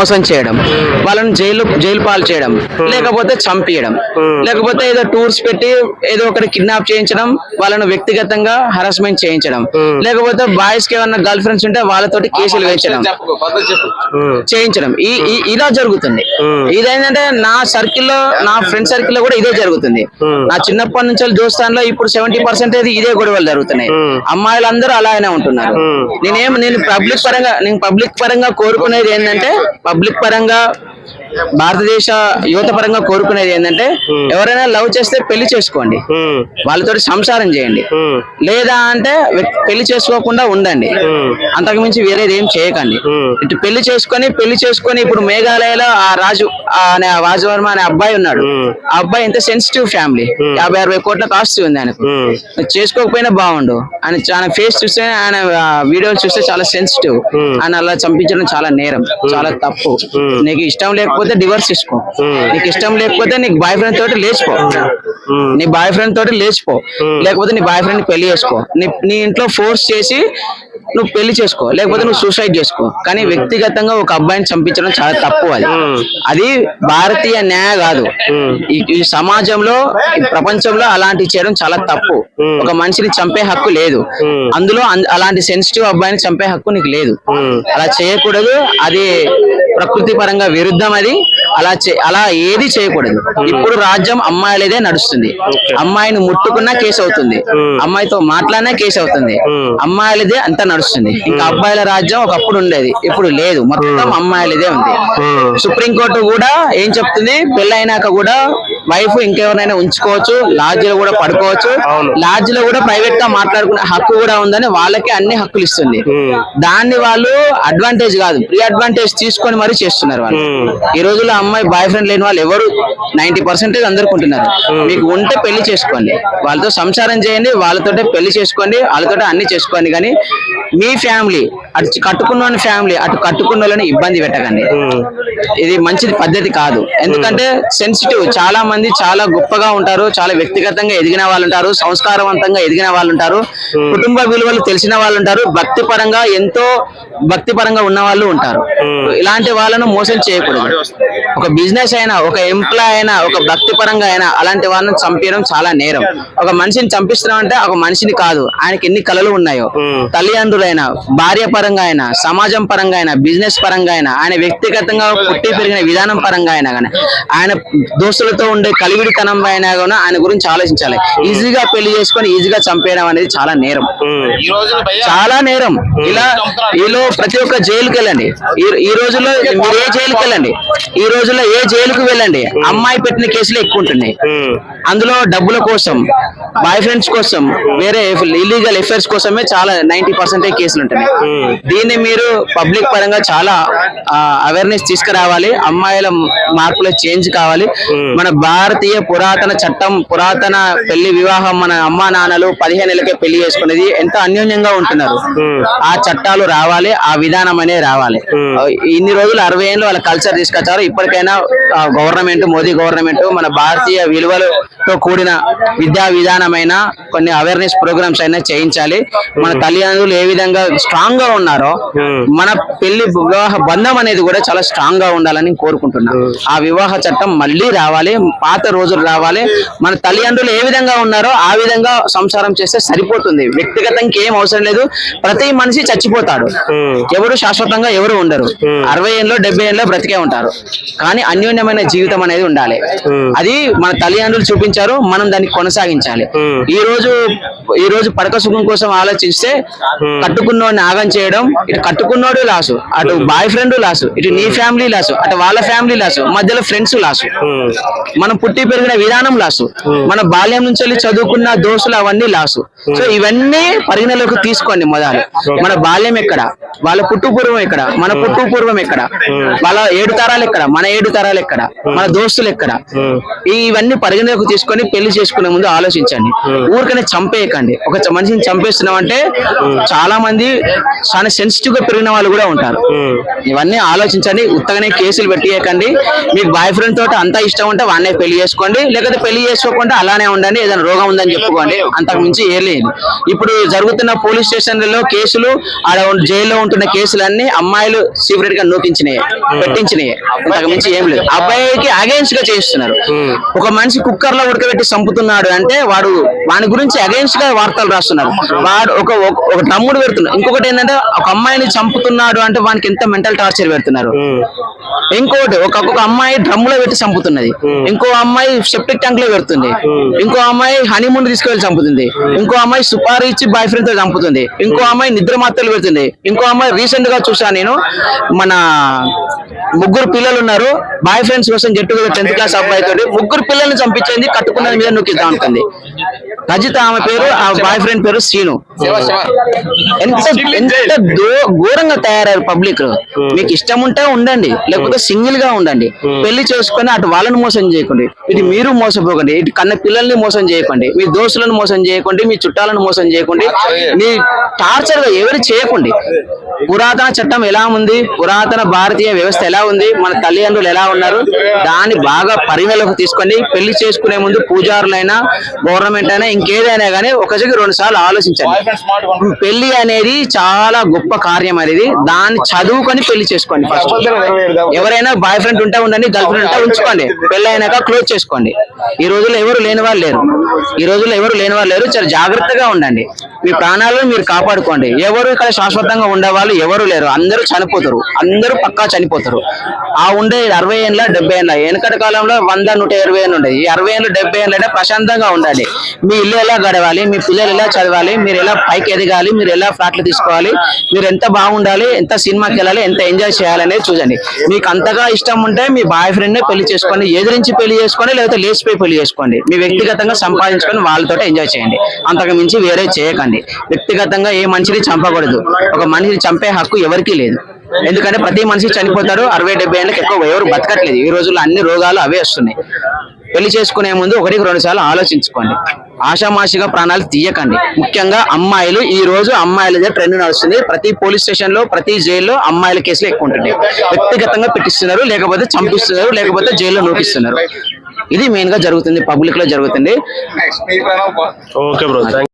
మోసం చేయడం వాళ్ళని జైలు జైలు పాలు చేయడం లేకపోతే చంపియడం లేకపోతే ఏదో టూర్స్ పెట్టి ఏదో ఒకటి కిడ్నాప్ చేయించడం వాళ్ళను వ్యక్తిగతంగా హరాస్మెంట్ చేయించడం లేకపోతే బాయ్స్కి ఏమన్నా గర్ల్ ఫ్రెండ్స్ ఉంటే వాళ్ళతోటి కేసులు వేయించడం. చేయించడం. ఈ ఇలా జరుగుతుంది. ఇదేంటంటే నా సర్కిల్లో నా ఫ్రెండ్ సర్కిల్లో కూడా ఇదే జరుగుతుంది. నా చిన్నప్పటి నుంచి చూస్తానులో ఇప్పుడు సెవెంటీ పర్సెంటేజ్ ఇదే గొడవలు జరుగుతున్నాయి. అమ్మాయిలందరూ అలానే ఉంటున్నారు. నేనేం నేను పబ్లిక్ పరంగా నేను పబ్లిక్ పరంగా కోరుకునేది ఏంటంటే పబ్లిక్ పరంగా భారతదేశ యువత పరంగా కోరుకునేది ఏంటంటే ఎవరైనా లవ్ చేస్తే పెళ్ళి చేసుకోండి. వాళ్ళతో సంసారం చేయండి. లేదా అంటే పెళ్ళి చేసుకోకుండా ఉండండి. అంతకు మించి వేరేది ఏం చేయకండి. ఇటు పెళ్ళి చేసుకొని పెళ్ళి చేసుకొని ఇప్పుడు మేఘాలయలో ఆ రాజు అనే రాజవర్మ అనే అబ్బాయి ఉన్నాడు. ఆ అబ్బాయి ఎంత సెన్సిటివ్ ఫ్యామిలీ యాభై అరవై కోట్ల ఆస్తి ఉంది ఆయనకు. చేసుకోకపోయినా బాగుండు. ఆయన ఆయన ఫేస్ చూస్తే ఆయన వీడియోలు చూస్తే చాలా సెన్సిటివ్ ఆయన అలా చంపించడం చాలా నేరం. చాలా తప్పు. నీకు ఇష్టం లేకపోతే డివోర్స్ తీసుకో నీకు ఇష్టం లేకపోతే నీకు బాయ్ ఫ్రెండ్ తోటి లేచిపో. నీ బాయ్ ఫ్రెండ్ తోటి లేచిపో. లేకపోతే నీ బాయ్ ఫ్రెండ్ పెళ్ళి చేసుకో. నీ నీ ఇంట్లో ఫోర్స్ చేసి నువ్వు పెళ్ళి చేసుకో. లేకపోతే నువ్వు సూసైడ్ చేసుకో. కానీ వ్యక్తిగతంగా ఒక అబ్బాయిని చంపించడం చాలా తప్పు అది. అది భారతీయ న్యాయ కాదు. ఈ- సమాజంలో ఈ ప్రపంచంలో అలాంటివి చేయడం చాలా తప్పు. ఒక మనిషిని చంపే హక్కు లేదు. అందులో అలాంటి సెన్సిటివ్ అబ్బాయిని చంపే హక్కు నీకు లేదు. అలా చేయకూడదు. అది ప్రకృతి పరంగా విరుద్ధం అది. అలా చే అలా ఏది చేయకూడదు. ఇప్పుడు రాజ్యం అమ్మాయిలదే నడుస్తుంది. అమ్మాయిని ముట్టుకున్నా కేసు అవుతుంది అమ్మాయితో మాట్లాడినా కేసు అవుతుంది అమ్మాయిలదే అంతా నడుస్తుంది. ఇంకా అబ్బాయిల రాజ్యం ఒకప్పుడు ఉండేది. ఇప్పుడు లేదు. మొత్తం అమ్మాయిలదే ఉంది. సుప్రీం కోర్టు కూడా ఏం చెప్తుంది? పెళ్ళైనాక కూడా వైఫ్ ఇంకెవరైనా ఉంచుకోవచ్చు లాడ్జ్లో కూడా పడుకోవచ్చు. లాడ్జ్లో కూడా ప్రైవేట్గా మాట్లాడుకునే హక్కు కూడా ఉందని వాళ్ళకి అన్ని హక్కులు ఇస్తుంది. దాన్ని వాళ్ళు అడ్వాంటేజ్ కాదు ప్రీ అడ్వాంటేజ్ తీసుకొని మరీ చేస్తున్నారు వాళ్ళు. ఈ రోజుల్లో అమ్మాయి బాయ్ ఫ్రెండ్ లేని వాళ్ళు ఎవరు నైన్టీ పర్సెంటేజ్ అందరు కొంటున్నారు మీకు ఉంటే పెళ్ళి చేసుకోండి. వాళ్ళతో సంసారం చేయండి వాళ్ళతోటే పెళ్ళి చేసుకోండి వాళ్ళతోటే అన్ని చేసుకోండి. కానీ మీ ఫ్యామిలీ అటు కట్టుకున్న ఫ్యామిలీ అటు కట్టుకున్న వాళ్ళని ఇబ్బంది పెట్టకండి. ఇది మంచిది పద్ధతి కాదు. ఎందుకంటే సెన్సిటివ్ చాలా మంది చాలా గొప్పగా ఉంటారు చాలా వ్యక్తిగతంగా ఎదిగిన వాళ్ళు ఉంటారు సంస్కారవంతంగా ఎదిగిన వాళ్ళు ఉంటారు కుటుంబ విలువలు తెలిసిన వాళ్ళు ఉంటారు భక్తి పరంగా ఎంతో భక్తి పరంగా ఉన్న వాళ్ళు ఉంటారు. ఇలాంటి వాళ్ళను మోసం చేయకూడదు. ఒక బిజినెస్ అయినా ఒక ఎంప్లాయ్ అయినా ఒక భక్తి పరంగా అయినా అలాంటి వాళ్ళని చంపేయడం చాలా నేరం. ఒక మనిషిని చంపిస్తున్నాం అంటే ఒక మనిషిని కాదు ఆయనకి ఎన్ని కళలు ఉన్నాయో. తల్లిదండ్రులైనా భార్య పరంగా అయినా సమాజం పరంగా అయినా బిజినెస్ పరంగా అయినా ఆయన వ్యక్తిగతంగా పుట్టి పెరిగిన విధానం పరంగా అయినా కానీ ఆయన దోస్తులతో ఉండే కలివిడితనం అయినా కూడా ఆయన గురించి ఆలోచించాలి. ఈజీగా పెళ్ళి చేసుకొని ఈజీగా చంపేయడం అనేది చాలా నేరం. చాలా నేరం. ఇలా ఈలో ప్రతి ఒక్క జైలుకి వెళ్ళండి ఈ- ఈ రోజుల్లో మీరు ఏ జైలుకి వెళ్ళండి ఈ రోజుల్లో ఏ జైలుకు వెళ్ళండి? అమ్మాయి పెట్టిన కేసులు ఎక్కువ ఉంటున్నాయి అందులో డబ్బుల కోసం బాయ్ ఫ్రెండ్స్ కోసం వేరే ఇల్లీగల్ ఎఫైర్స్ కోసమే చాలా నైన్టీ పర్సెంటేజ్ కేసులు ఉంటున్నాయి. దీన్ని మీరు పబ్లిక్ పరంగా చాలా అవేర్నెస్ తీసుకురావాలి. అమ్మాయిల మార్పులో చేంజ్ కావాలి. మన భారతీయ పురాతన చట్టం పురాతన పెళ్ళి వివాహం మన అమ్మా నాన్నలు పదిహేను నెలలకే పెళ్ళి చేసుకునేది ఎంత అన్యోన్యంగా ఉంటున్నారు. ఆ చట్టాలు రావాలి ఆ విధానం అనేది రావాలి. ఇన్ని రోజులు అరవై ఏళ్ళు వాళ్ళ కల్చర్ తీసుకొచ్చారు. ఇప్పటికైనా గవర్నమెంట్ మోదీ గవర్నమెంట్ మన భారతీయ విలువలతో కూడిన విద్యా విధానమైన కొన్ని అవేర్నెస్ ప్రోగ్రామ్స్ అయినా చేయించాలి. మన తల్లిదండ్రులు ఏ విధంగా స్ట్రాంగ్గా ఉన్నారో మన పెళ్ళి వివాహ బంధం అనేది కూడా చాలా స్ట్రాంగ్గా ఉండాలని కోరుకుంటున్నా. ఆ వివాహ చట్టం మళ్ళీ రావాలి పాత రోజులు రావాలి. మన తల్లిదండ్రులు ఏ విధంగా ఉన్నారో ఆ విధంగా సంసారం చేస్తే సరిపోతుంది. వ్యక్తిగతంగా ఏం అవసరం లేదు. ప్రతి మనిషి చచ్చిపోతాడు. ఎవరు శాశ్వతంగా ఎవరు ఉండరు. అరవై ఏళ్ళలో డెబ్బై ఏళ్ళలో బ్రతికే ఉంటారు. కానీ అన్యోన్యమైన జీవితం అనేది ఉండాలి. అది మన తల్లిదండ్రులు చూపించారు మనం దాన్ని కొనసాగించాలి. ఈ రోజు ఈ రోజు పడక సుఖం కోసం ఆలోచిస్తే కట్టుకున్నోడిని ఆగం చేయడం ఇటు కట్టుకున్నోడు లాసు అటు బాయ్ ఫ్రెండ్ లాసు ఇటు నీ ఫ్యామిలీ లాసు అటు వాళ్ళ ఫ్యామిలీ లాసు మధ్యలో ఫ్రెండ్స్ లాసు. మనం పుట్టి పెరిగిన విధానం లాసు. మన బాల్యం నుంచి వెళ్ళి చదువుకున్న దోస్తులు అవన్నీ లాసు. సో ఇవన్నీ పరిగణలోకి తీసుకోండి మొదలు. మన బాల్యం ఎక్కడ? వాళ్ళ పుట్టు పూర్వం ఎక్కడ? మన పుట్టు పూర్వం ఎక్కడ? వాళ్ళ ఏడు తరాలు ఎక్కడ మన ఏడు తరాలు ఎక్కడ మన దోస్తులు ఎక్కడ. ఇవన్నీ పరిగణలోకి తీసుకొని పెళ్ళి చేసుకునే ముందు ఆలోచించండి. ఊరికనే చంపేయకండి. ఒక మనిషిని చంపేస్తున్నాం అంటే చాలా మంది చాలా సెన్సిటివ్గా పెరిగిన వాళ్ళు కూడా ఉంటారు. ఇవన్నీ ఆలోచించండి. ఉత్తగానే కేసులు పెట్టియకండి. మీకు బాయ్ ఫ్రెండ్ తోటి అంతా ఇష్టం ఉంటే వాడినే పెళ్ళి చేసుకోండి. లేకపోతే పెళ్ళి చేసుకోకుండా అలానే ఉండండి. ఏదైనా రోగం ఉందని చెప్పుకోండి. అంతకు మించి ఏం లేదు. ఇప్పుడు జరుగుతున్న పోలీస్ స్టేషన్లలో కేసులు ఆడ జైల్లో ఉంటున్న కేసులన్నీ అమ్మాయిలు సీక్రెట్గా నోటించినాయి పెట్టించినాయి. మించి ఏం లేదు. అబ్బాయికి అగేన్స్ట్గా చేస్తున్నారు ఒక మనిషి కుక్కర్లో ఉడకబెట్టి చంపుతున్నాడు అంటే వాడు వాని గురించి అగేన్స్ట్గా వార్తలు రాస్తున్నారు. వాడు ఒక ఒక- తమ్ముడు పెడుతున్నాడు. ఇంకొకటి ఏంటంటే ఒక అమ్మాయిని చంపుతున్నాడు అంటే వానికి ఎంత మెంటల్ టార్చర్ పెడుతున్నారు. ఇంకోటి ఒక ఒక అమ్మాయి డ్రమ్లో పెట్టి చంపుతున్నది. ఇంకో అమ్మాయి సెప్టిక్ ట్యాంక్లో పెడుతుంది. ఇంకో అమ్మాయి హనీమూన్ తీసుకెళ్ళి చంపుతుంది. ఇంకో అమ్మాయి సుపారీ ఇచ్చి బాయ్ ఫ్రెండ్తో చంపుతుంది. ఇంకో అమ్మాయి నిద్ర మాత్రలు పెడుతుంది. ఇంకో అమ్మాయి రీసెంట్గా చూసా నేను మన ముగ్గురు పిల్లలు ఉన్నారు. బాయ్ ఫ్రెండ్స్ కోసం గెట్ టుగెదర్ టెన్త్ క్లాస్ అబ్బాయి తోటి ముగ్గురు పిల్లల్ని చంపించింది కట్టుకున్నది మీద నొక్కిద్దాం అనుకుంది. రజిత ఆమె పేరు ఆ బాయ్ ఫ్రెండ్ పేరు శ్రీను. ఎంత ఎంత ఘోరంగా తయారయ్యారు పబ్లిక్. మీకు ఇష్టం ఉంటే ఉండండి లేకపోతే సింగిల్గా ఉండండి. పెళ్ళి చేసుకొని అటు వాళ్ళని మోసం చేయకండి ఇటు మీరు మోసపోకండి ఇటు కన్న పిల్లల్ని మోసం చేయకండి మీ దోస్తులను మోసం చేయకండి మీ చుట్టాలను మోసం చేయకండి మీ టార్చర్గా ఎవరు చేయకండి. పురాతన చట్టం ఎలా ఉంది? పురాతన భారతీయ వ్యవస్థ ఎలా ఉంది? మన తల్లిదండ్రులు ఎలా ఉన్నారు? దాన్ని బాగా పరిగణలోకి తీసుకొని పెళ్ళి చేసుకునే ముందు పూజారులైనా గవర్నమెంట్ అయినా ఇంకేదైనా కానీ ఒకసారి రెండు సార్లు ఆలోచించండి. పెళ్ళి అనేది చాలా గొప్ప కార్యం అనేది. దాన్ని చదువుకొని పెళ్ళి చేసుకోండి ఫస్ట్ ఎవరైనా బాయ్ ఫ్రెండ్ ఉంటే ఉండండి గర్ల్ ఫ్రెండ్ ఉంటే ఉంచుకోండి. పెళ్ళి అయినాక క్లోజ్ చేసుకోండి. ఈ రోజుల్లో ఎవరు లేని వాళ్ళు లేరు. ఈ రోజుల్లో ఎవరు లేని వాళ్ళు లేరు. చాలా జాగ్రత్తగా ఉండండి. మీ ప్రాణాలను మీరు కాపాడుకోండి. ఎవరు ఇక్కడ శాశ్వతంగా ఉండేవాళ్ళు ఎవరు లేరు. అందరూ చనిపోతారు. అందరూ పక్కా చనిపోతారు. ఆ ఉండే అరవై ఏళ్ళ డెబ్బై ఏళ్ళ వెనకటి కాలంలో వంద నూట ఇరవై ఏళ్ళు ఉండేది. ఈ అరవై ఏళ్ళు డెబ్బై ఏళ్ళు అంటే ప్రశాంతంగా ఉండాలి. మీ ఇల్లు ఎలా గడవాలి మీ పిల్లలు ఎలా చదవాలి మీరు ఎలా పైకి ఎదగాలి మీరు ఎలా ఫ్లాట్లు తీసుకోవాలి మీరు ఎంత బాగుండాలి ఎంత సినిమాకి వెళ్ళాలి ఎంత ఎంజాయ్ చేయాలి అనేది చూడండి. మీకు అంతగా ఇష్టం ఉంటే మీ బాయ్ ఫ్రెండ్ నే పెళ్ళి చేసుకోండి ఎదిరించి పెళ్ళి చేసుకోండి లేకపోతే లేచిపోయి పెళ్ళి చేసుకోండి. మీ వ్యక్తిగతంగా సంపాదించుకొని వాళ్ళతో ఎంజాయ్ చేయండి. అంతకు మించి వేరే చేయకండి. వ్యక్తిగతంగా ఏ మనిషిని చంపకూడదు. ఒక మనిషిని చంపే హక్కు ఎవరికీ లేదు. ఎందుకంటే ప్రతి మనిషి చనిపోతారు అరవై డెబ్బై ఏళ్ళకి ఎక్కువ ఎవరు బతకట్లేదు. ఈ రోజుల్లో అన్ని రోగాలు అవే వస్తున్నాయి. పెళ్ళి చేసుకునే ముందు ఒకటికి రెండు సార్లు ఆలోచించుకోండి. ఆషామాషిగా ప్రాణాలు తీయకండి. ముఖ్యంగా అమ్మాయిలు ఈ రోజు అమ్మాయిలదే ట్రెండ్ నడుస్తుంది. ప్రతి పోలీస్ స్టేషన్లో ప్రతి జైల్లో అమ్మాయిల కేసులు ఎక్కువ ఉంటుంటాయి. వ్యక్తిగతంగా పెట్టిస్తున్నారు లేకపోతే చంపిస్తున్నారు లేకపోతే జైల్లో నూకిస్తున్నారు ఇది మెయిన్గా జరుగుతుంది పబ్లిక్లో జరుగుతుంది. Okay bro thank